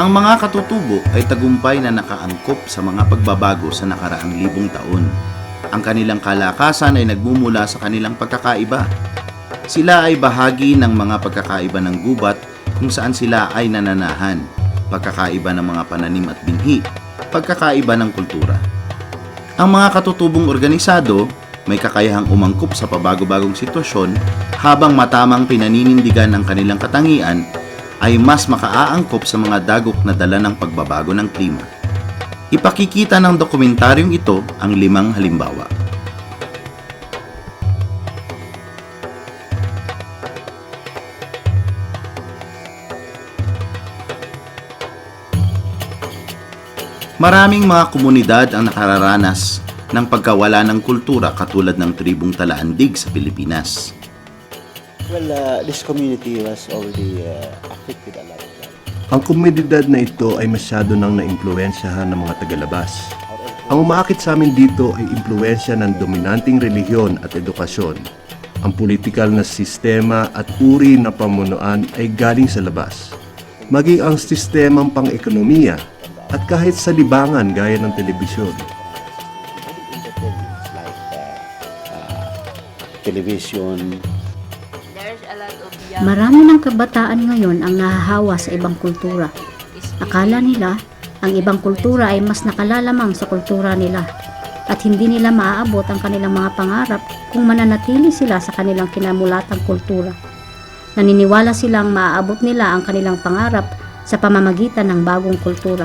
Ang mga katutubo ay tagumpay na nakaangkop sa mga pagbabago sa nakaraang libong taon. Ang kanilang kalakasan ay nagmumula sa kanilang pagkakaiba. Sila ay bahagi ng mga pagkakaiba ng gubat kung saan sila ay nananahan, pagkakaiba ng mga pananim at binhi, pagkakaiba ng kultura. Ang mga katutubong organisado may kakayahang umangkop sa pabago-bagong sitwasyon habang matamang pinaninindigan ang kanilang katangian ay mas makaaangkop sa mga dagok na dala ng pagbabago ng klima. Ipakikita ng dokumentaryong ito ang limang halimbawa. Maraming mga komunidad ang nakararanas ng pagkawala ng kultura katulad ng tribong Talaandig sa Pilipinas. Well, uh, this community was already uh, affected a lot. Ang komunidad na ito ay masyado nang naimpluwensyahan ng mga tagalabas. Ang umaakit sa amin dito ay impluensya ng dominanting relihiyon at edukasyon. Ang politikal na sistema at uri ng pamunuan ay galing sa labas. Maging ang sistemang pang-ekonomiya at kahit sa libangan gaya ng telebisyon. Uh, uh, television, Marami ng kabataan ngayon ang nahahawa sa ibang kultura. Akala nila ang ibang kultura ay mas nakalalamang sa kultura nila at hindi nila maaabot ang kanilang mga pangarap kung mananatili sila sa kanilang kinamulatang kultura. Naniniwala silang maaabot nila ang kanilang pangarap sa pamamagitan ng bagong kultura.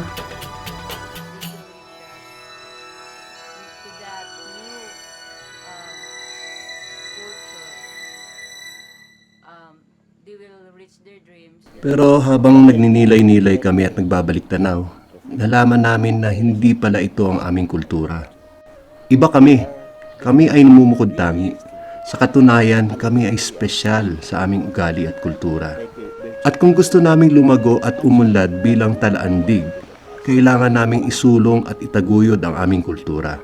Pero habang nagninilay-nilay kami at nagbabalik tanaw, nalaman namin na hindi pala ito ang aming kultura. Iba kami. Kami ay namumukod tangi. Sa katunayan, kami ay espesyal sa aming ugali at kultura. At kung gusto naming lumago at umunlad bilang talaandig, kailangan naming isulong at itaguyod ang aming kultura.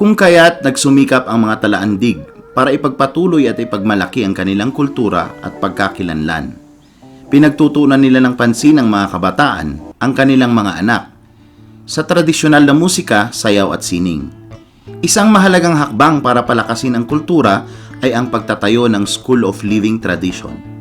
Kung kaya't nagsumikap ang mga talaandig para ipagpatuloy at ipagmalaki ang kanilang kultura at pagkakilanlan. Pinagtutunan nila ng pansin ng mga kabataan ang kanilang mga anak sa tradisyonal na musika, sayaw at sining. Isang mahalagang hakbang para palakasin ang kultura ay ang pagtatayo ng School of Living Tradition.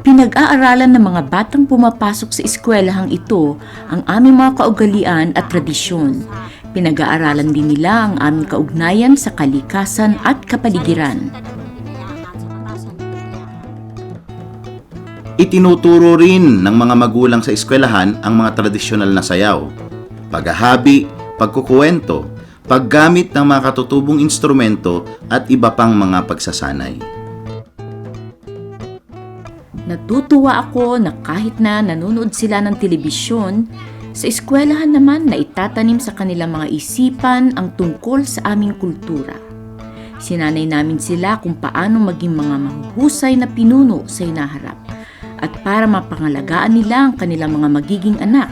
Pinag-aaralan ng mga batang pumapasok sa eskwelahang ito ang aming mga kaugalian at tradisyon. Pinag-aaralan din nila ang aming kaugnayan sa kalikasan at kapaligiran. Itinuturo rin ng mga magulang sa eskwelahan ang mga tradisyonal na sayaw, paghahabi, pagkukuwento, paggamit ng mga katutubong instrumento at iba pang mga pagsasanay. Natutuwa ako na kahit na nanonood sila ng telebisyon, sa eskwelahan naman na itatanim sa kanilang mga isipan ang tungkol sa aming kultura. Sinanay namin sila kung paano maging mga mahuhusay na pinuno sa hinaharap at para mapangalagaan nila ang kanilang mga magiging anak,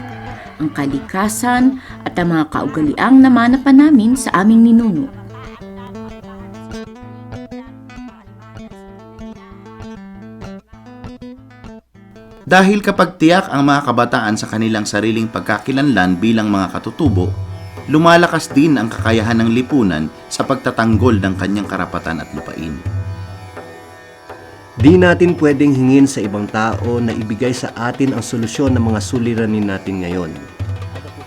ang kalikasan at ang mga kaugaliang namanapan namin sa aming ninuno. Dahil kapag tiyak ang mga kabataan sa kanilang sariling pagkakilanlan bilang mga katutubo, lumalakas din ang kakayahan ng lipunan sa pagtatanggol ng kanyang karapatan at lupain. Di natin pwedeng hingin sa ibang tao na ibigay sa atin ang solusyon ng mga suliranin natin ngayon.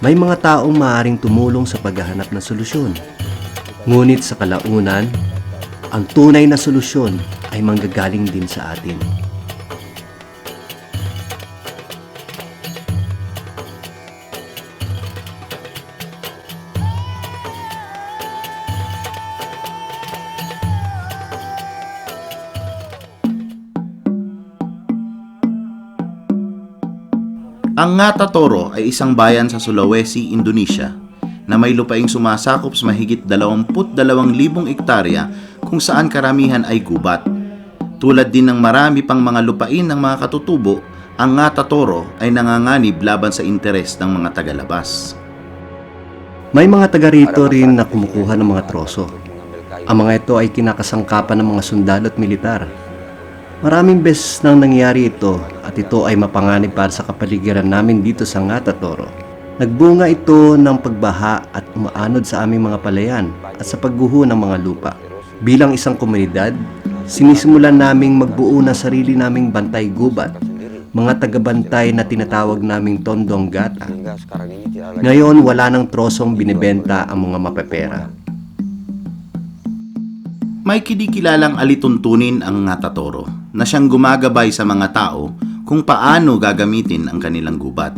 May mga taong maaaring tumulong sa paghahanap ng solusyon. Ngunit sa kalaunan, ang tunay na solusyon ay manggagaling din sa atin. Ang Ngata Toro ay isang bayan sa Sulawesi, Indonesia na may lupaing sumasakop sa mahigit 22,000 ektarya kung saan karamihan ay gubat. Tulad din ng marami pang mga lupain ng mga katutubo, ang Ngata Toro ay nanganganib laban sa interes ng mga tagalabas. May mga taga rito rin na kumukuha ng mga troso. Ang mga ito ay kinakasangkapan ng mga sundalo at militar. Maraming beses nang nangyari ito at ito ay mapanganib para sa kapaligiran namin dito sa Ngata Toro. Nagbunga ito ng pagbaha at umaanod sa aming mga palayan at sa pagguho ng mga lupa. Bilang isang komunidad, sinisimulan naming magbuo ng sarili naming bantay gubat, mga tagabantay na tinatawag naming tondong gata. Ngayon, wala nang trosong binibenta ang mga mapepera. May kinikilalang alituntunin ang Ngatatoro na siyang gumagabay sa mga tao kung paano gagamitin ang kanilang gubat.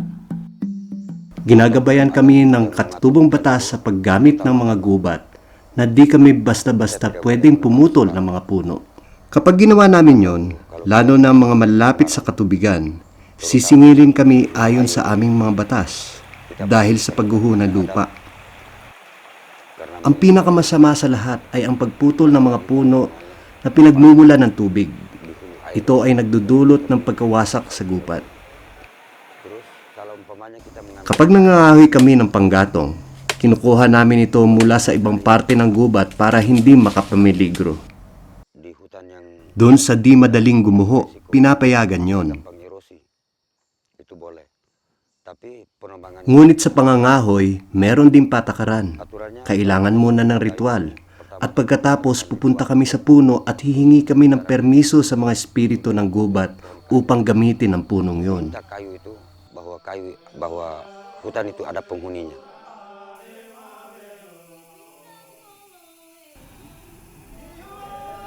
Ginagabayan kami ng katutubong batas sa paggamit ng mga gubat na di kami basta-basta pwedeng pumutol ng mga puno. Kapag ginawa namin yon, lalo na mga malapit sa katubigan, sisingilin kami ayon sa aming mga batas dahil sa pagguho ng lupa. Ang pinakamasama sa lahat ay ang pagputol ng mga puno na pinagmumula ng tubig. Ito ay nagdudulot ng pagkawasak sa mengambil Kapag nangangahoy kami ng panggatong, kinukuha namin ito mula sa ibang parte ng gubat para hindi makapamiligro. Doon sa di madaling gumuho, pinapayagan yon. Ngunit sa pangangahoy, meron din patakaran. Kailangan muna ng ritual. At pagkatapos pupunta kami sa puno at hihingi kami ng permiso sa mga espiritu ng gubat upang gamitin ang punong yon. kita kayu itu bahwa kayu bahwa hutan itu ada penghuninya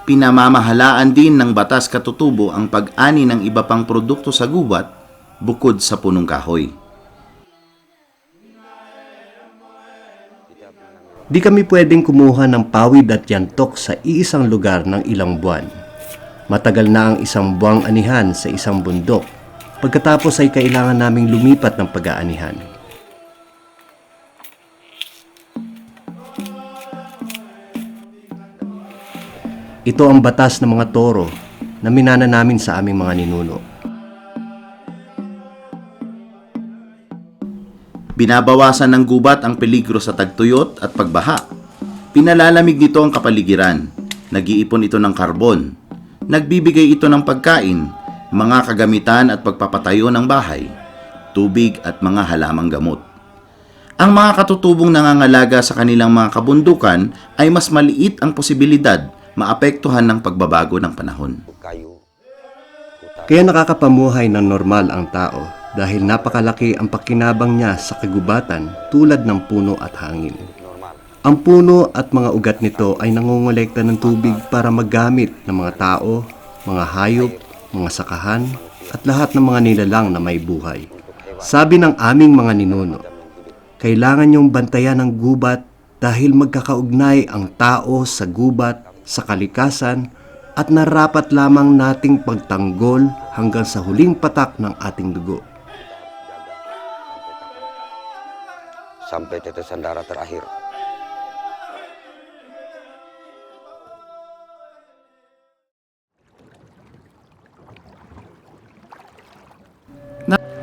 Pinamamahalaan din ng batas katutubo ang pag-ani ng iba pang produkto sa gubat bukod sa punong kahoy. Di kami pwedeng kumuha ng pawid at yantok sa iisang lugar ng ilang buwan. Matagal na ang isang buwang anihan sa isang bundok. Pagkatapos ay kailangan naming lumipat ng pag-aanihan. Ito ang batas ng mga toro na minana namin sa aming mga ninuno. Binabawasan ng gubat ang peligro sa tagtuyot at pagbaha. Pinalalamig nito ang kapaligiran. Nag-iipon ito ng karbon. Nagbibigay ito ng pagkain, mga kagamitan at pagpapatayo ng bahay, tubig at mga halamang gamot. Ang mga katutubong nangangalaga sa kanilang mga kabundukan ay mas maliit ang posibilidad maapektuhan ng pagbabago ng panahon. Kaya nakakapamuhay ng normal ang tao dahil napakalaki ang pakinabang niya sa kagubatan tulad ng puno at hangin. Ang puno at mga ugat nito ay nangongolekta ng tubig para magamit ng mga tao, mga hayop, mga sakahan, at lahat ng mga nilalang na may buhay. Sabi ng aming mga ninuno, kailangan niyong bantayan ang gubat dahil magkakaugnay ang tao sa gubat, sa kalikasan, at narapat lamang nating pagtanggol hanggang sa huling patak ng ating dugo. Sampai tetesan darah terakhir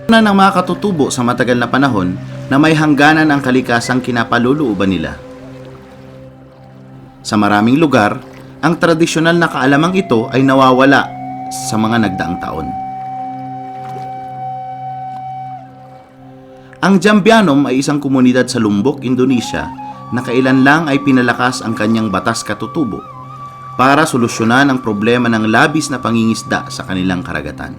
na ng mga katutubo sa matagal na panahon na may hangganan ang kalikasang kinapalulooban nila. Sa maraming lugar, ang tradisyonal na kaalamang ito ay nawawala sa mga nagdaang taon. Ang Jambianom ay isang komunidad sa Lombok, Indonesia na kailan lang ay pinalakas ang kanyang batas katutubo para solusyonan ang problema ng labis na pangingisda sa kanilang karagatan.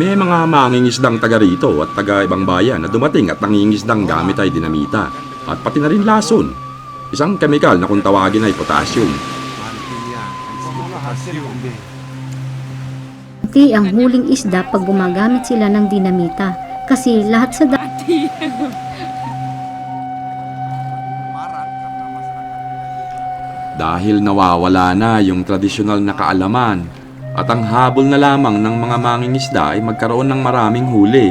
May mga mangingisdang taga rito at taga ibang bayan na dumating at nangingisdang gamit ay dinamita at pati na rin lason. Isang kemikal na kung tawagin ay potassium. Pati ang huling isda pag gumagamit sila ng dinamita. Kasi lahat sa da- Dahil nawawala na yung tradisyonal na kaalaman at ang habol na lamang ng mga mangingisda ay magkaroon ng maraming huli.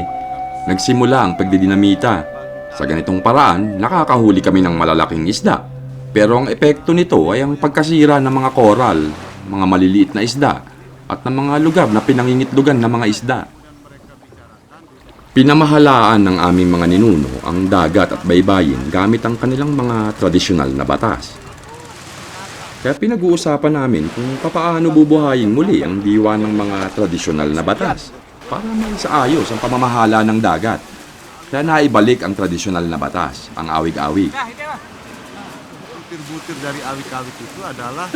Nagsimula ang pagdidinamita. Sa ganitong paraan, nakakahuli kami ng malalaking isda. Pero ang epekto nito ay ang pagkasira ng mga koral, mga maliliit na isda, at ng mga lugar na pinangingitlugan ng mga isda. Pinamahalaan ng aming mga ninuno ang dagat at baybayin gamit ang kanilang mga tradisyonal na batas. Kaya pinag-uusapan namin kung papaano bubuhayin muli ang diwa ng mga tradisyonal na batas para may saayos ang pamamahala ng dagat. Kaya naibalik ang tradisyonal na batas, ang awig-awig. butir-butir dari awik-awik itu adalah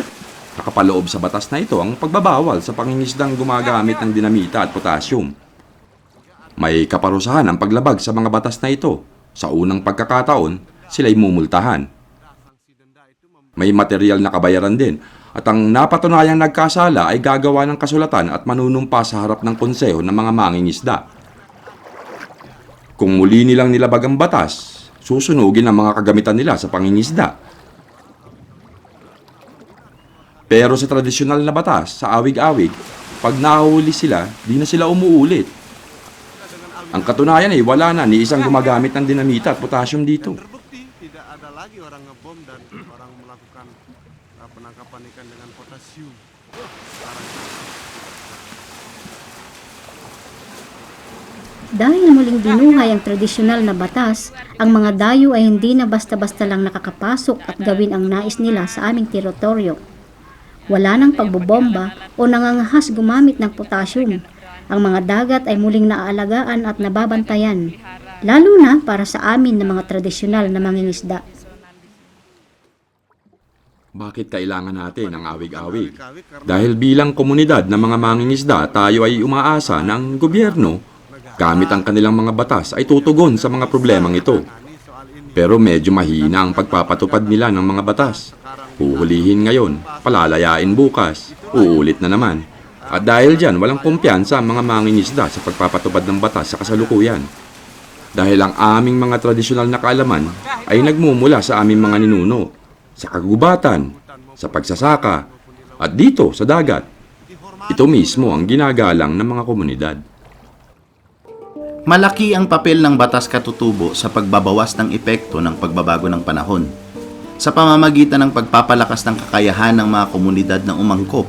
Nakapaloob sa batas na ito ang pagbabawal sa pangingisdang gumagamit ng dinamita at potassium. May kaparusahan ang paglabag sa mga batas na ito. Sa unang pagkakataon, sila'y mumultahan. May material na kabayaran din at ang napatunayang nagkasala ay gagawa ng kasulatan at manunumpa sa harap ng konseho ng mga mangingisda. Kung muli nilang nilabag ang batas, susunugin ang mga kagamitan nila sa pangingisda. Pero sa tradisyonal na batas, sa awig-awig, pag nahuli sila, di na sila umuulit. Ang katunayan ay wala na ni isang gumagamit ng dinamita at potassium dito. terbukti tidak ada lagi orang ngebom dan orang melakukan uh, penangkapan ikan dengan potasium. Sekarang Dahil muling binuhay ang tradisyonal na batas, ang mga dayo ay hindi na basta-basta lang nakakapasok at gawin ang nais nila sa aming teritoryo. Wala nang pagbobomba o nangangahas gumamit ng potassium. Ang mga dagat ay muling naaalagaan at nababantayan, lalo na para sa amin na mga tradisyonal na mangingisda. Bakit kailangan natin ang awig-awig? Dahil bilang komunidad ng mga mangingisda, tayo ay umaasa ng gobyerno, gamit ang kanilang mga batas, ay tutugon sa mga problemang ito. Pero medyo mahina ang pagpapatupad nila ng mga batas. Huhulihin ngayon, palalayain bukas, uulit na naman. At dahil dyan, walang kumpiyansa ang mga mangingisda sa pagpapatupad ng batas sa kasalukuyan. Dahil ang aming mga tradisyonal na kaalaman ay nagmumula sa aming mga ninuno, sa kagubatan, sa pagsasaka, at dito sa dagat. Ito mismo ang ginagalang ng mga komunidad. Malaki ang papel ng batas katutubo sa pagbabawas ng epekto ng pagbabago ng panahon sa pamamagitan ng pagpapalakas ng kakayahan ng mga komunidad na umangkop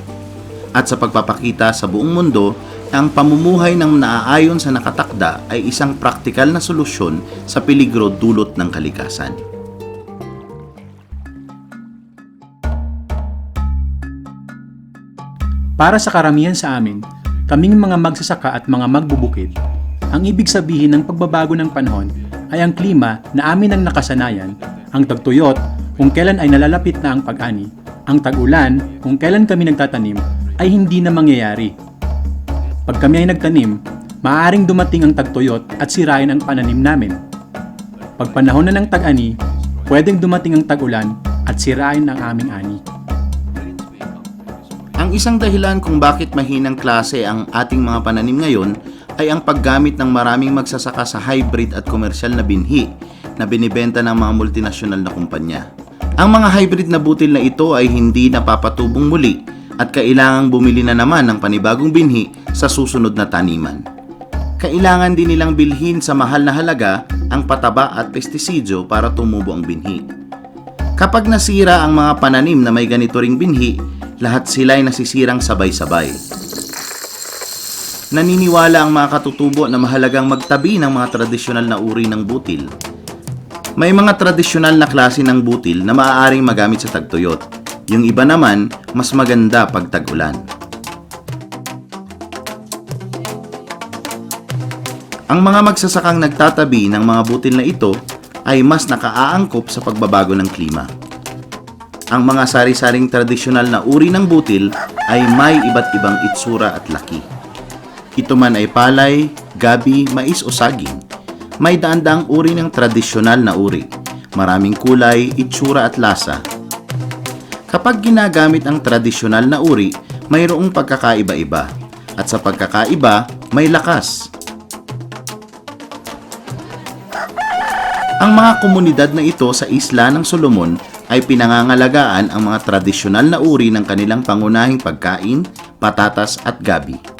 at sa pagpapakita sa buong mundo ang pamumuhay ng naaayon sa nakatakda ay isang praktikal na solusyon sa peligro dulot ng kalikasan. Para sa karamihan sa amin, kaming mga magsasaka at mga magbubukid, ang ibig sabihin ng pagbabago ng panahon ay ang klima na amin ang nakasanayan, ang tagtuyot kung kailan ay nalalapit na ang pag-ani, ang tag-ulan kung kailan kami nagtatanim ay hindi na mangyayari. Pag kami ay nagtanim, maaaring dumating ang tagtuyot at sirain ang pananim namin. Pag panahon na ng tag-ani, pwedeng dumating ang tag-ulan at sirain ang aming ani. Ang isang dahilan kung bakit mahinang klase ang ating mga pananim ngayon ay ang paggamit ng maraming magsasaka sa hybrid at komersyal na binhi na binibenta ng mga multinasyonal na kumpanya. Ang mga hybrid na butil na ito ay hindi napapatubong muli at kailangang bumili na naman ng panibagong binhi sa susunod na taniman. Kailangan din nilang bilhin sa mahal na halaga ang pataba at pestisidyo para tumubo ang binhi. Kapag nasira ang mga pananim na may ganito ring binhi, lahat sila ay nasisirang sabay-sabay. Naniniwala ang mga katutubo na mahalagang magtabi ng mga tradisyonal na uri ng butil. May mga tradisyonal na klase ng butil na maaaring magamit sa tagtuyot. Yung iba naman, mas maganda pag tag-ulan. Ang mga magsasakang nagtatabi ng mga butil na ito ay mas nakaaangkop sa pagbabago ng klima. Ang mga sari-saring tradisyonal na uri ng butil ay may iba't ibang itsura at laki. Ito man ay palay, gabi, mais o saging. May daan-daang uri ng tradisyonal na uri. Maraming kulay, itsura at lasa. Kapag ginagamit ang tradisyonal na uri, mayroong pagkakaiba-iba. At sa pagkakaiba, may lakas. Ang mga komunidad na ito sa isla ng Solomon ay pinangangalagaan ang mga tradisyonal na uri ng kanilang pangunahing pagkain, patatas at gabi.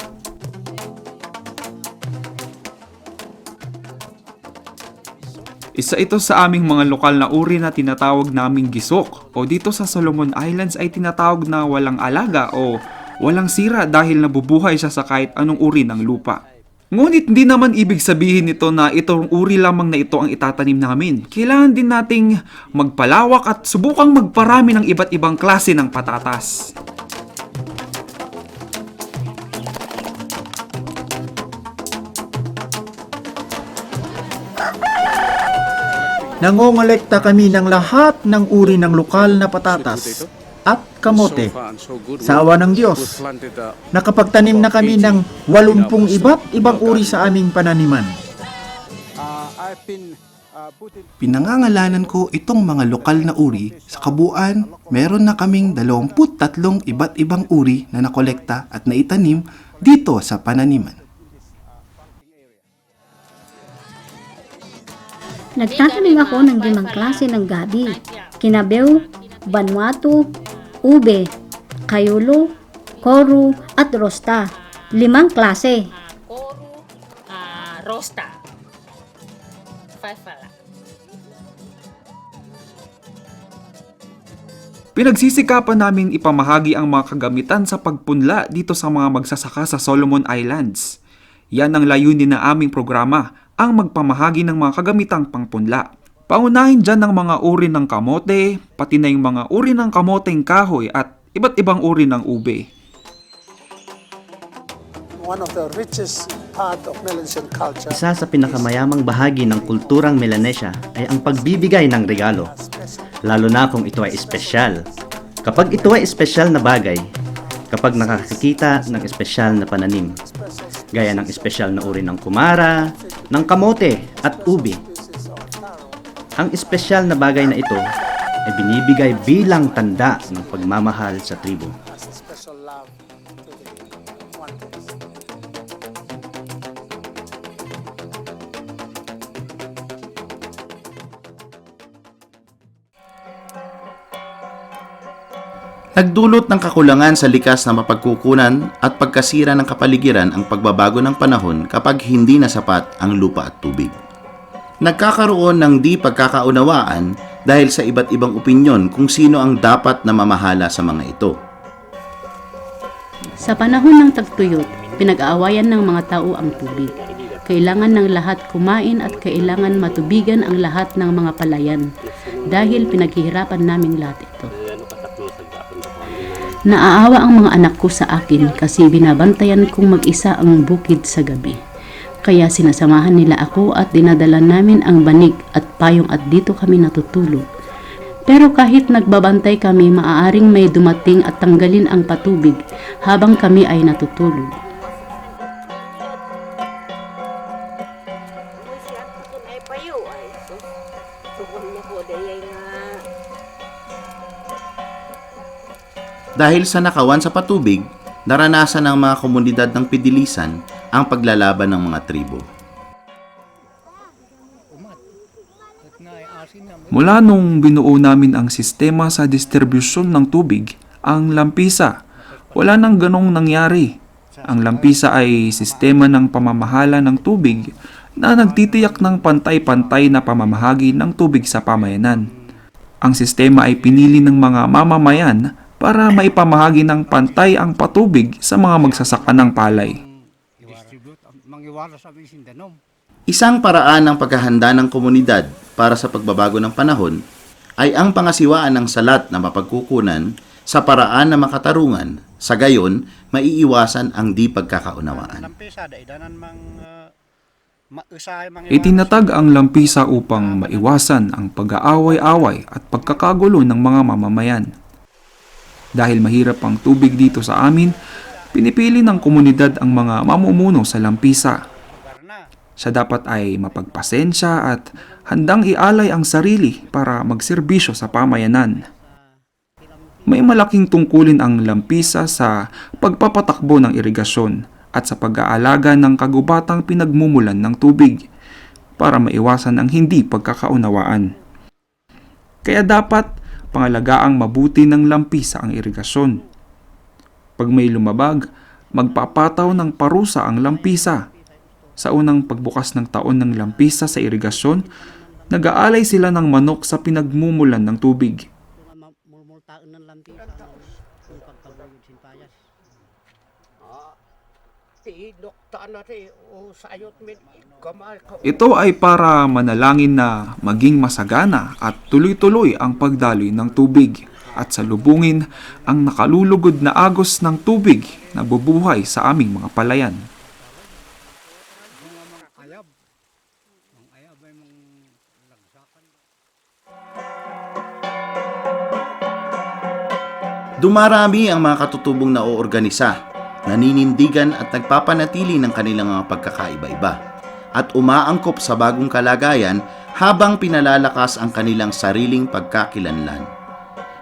Isa ito sa aming mga lokal na uri na tinatawag naming gisok o dito sa Solomon Islands ay tinatawag na walang alaga o walang sira dahil nabubuhay siya sa kahit anong uri ng lupa. Ngunit hindi naman ibig sabihin nito na itong uri lamang na ito ang itatanim namin. Kailangan din nating magpalawak at subukang magparami ng iba't ibang klase ng patatas. Nangongolekta kami ng lahat ng uri ng lokal na patatas at kamote. Sa awa ng Diyos, nakapagtanim na kami ng 80 iba't ibang uri sa aming pananiman. Pinangangalanan ko itong mga lokal na uri. Sa kabuuan, meron na kaming 23 iba't ibang uri na nakolekta at naitanim dito sa pananiman. Nagtatanim ako ng limang klase ng gabi. Kinabew, Vanuatu, Ube, Kayulo, Koru, at Rosta. Limang klase. Koru, rosta. Five pala. Pinagsisikapan namin ipamahagi ang mga kagamitan sa pagpunla dito sa mga magsasaka sa Solomon Islands. Yan ang layunin ng aming programa, ang magpamahagi ng mga kagamitang pangpunla. Paunahin dyan ng mga uri ng kamote, pati na yung mga uri ng kamoteng kahoy at iba't ibang uri ng ube. one of the richest part of Melanesian culture. Isa sa pinakamayamang bahagi ng kulturang Melanesia ay ang pagbibigay ng regalo, lalo na kung ito ay espesyal. Kapag ito ay espesyal na bagay, kapag nakakakita ng espesyal na pananim, gaya ng espesyal na uri ng kumara, ng kamote at ubi. Ang espesyal na bagay na ito ay binibigay bilang tanda ng pagmamahal sa tribo. Nagdulot ng kakulangan sa likas na mapagkukunan at pagkasira ng kapaligiran ang pagbabago ng panahon kapag hindi na sapat ang lupa at tubig. Nagkakaroon ng di pagkakaunawaan dahil sa iba't ibang opinyon kung sino ang dapat na mamahala sa mga ito. Sa panahon ng tagtuyot, pinag-aawayan ng mga tao ang tubig. Kailangan ng lahat kumain at kailangan matubigan ang lahat ng mga palayan dahil pinaghihirapan naming lahat ito. Naaawa ang mga anak ko sa akin kasi binabantayan kong mag-isa ang bukid sa gabi. Kaya sinasamahan nila ako at dinadala namin ang banig at payong at dito kami natutulog. Pero kahit nagbabantay kami, maaaring may dumating at tanggalin ang patubig habang kami ay natutulog. Dahil sa nakawan sa patubig, naranasan ng mga komunidad ng Pidilisan ang paglalaban ng mga tribo. Mula nung binuo namin ang sistema sa distribusyon ng tubig, ang lampisa, wala nang ganong nangyari. Ang lampisa ay sistema ng pamamahala ng tubig na nagtitiyak ng pantay-pantay na pamamahagi ng tubig sa pamayanan. Ang sistema ay pinili ng mga mamamayan para maipamahagi ng pantay ang patubig sa mga magsasaka ng palay. Isang paraan ng paghahanda ng komunidad para sa pagbabago ng panahon ay ang pangasiwaan ng salat na mapagkukunan sa paraan na makatarungan. Sa gayon, maiiwasan ang di pagkakaunawaan. Itinatag ang lampisa upang maiwasan ang pag-aaway-away at pagkakagulo ng mga mamamayan. Dahil mahirap ang tubig dito sa amin, pinipili ng komunidad ang mga mamumuno sa lampisa. Siya dapat ay mapagpasensya at handang ialay ang sarili para magserbisyo sa pamayanan. May malaking tungkulin ang lampisa sa pagpapatakbo ng irigasyon at sa pag-aalaga ng kagubatang pinagmumulan ng tubig para maiwasan ang hindi pagkakaunawaan. Kaya dapat pangalagaang mabuti ng lampisa ang irigasyon. Pag may lumabag, magpapataw ng parusa ang lampisa. Sa unang pagbukas ng taon ng lampisa sa irigasyon, nag-aalay sila ng manok sa pinagmumulan ng tubig. Ito ay para manalangin na maging masagana at tuloy-tuloy ang pagdaloy ng tubig at salubungin ang nakalulugod na agos ng tubig na bubuhay sa aming mga palayan. Dumarami ang mga katutubong na oorganisa, naninindigan at nagpapanatili ng kanilang mga pagkakaiba-iba at umaangkop sa bagong kalagayan habang pinalalakas ang kanilang sariling pagkakilanlan.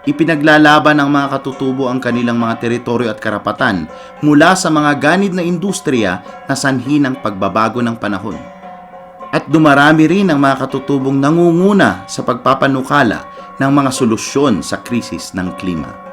Ipinaglalaban ng mga katutubo ang kanilang mga teritoryo at karapatan mula sa mga ganid na industriya na sanhi ng pagbabago ng panahon. At dumarami rin ang mga katutubong nangunguna sa pagpapanukala ng mga solusyon sa krisis ng klima.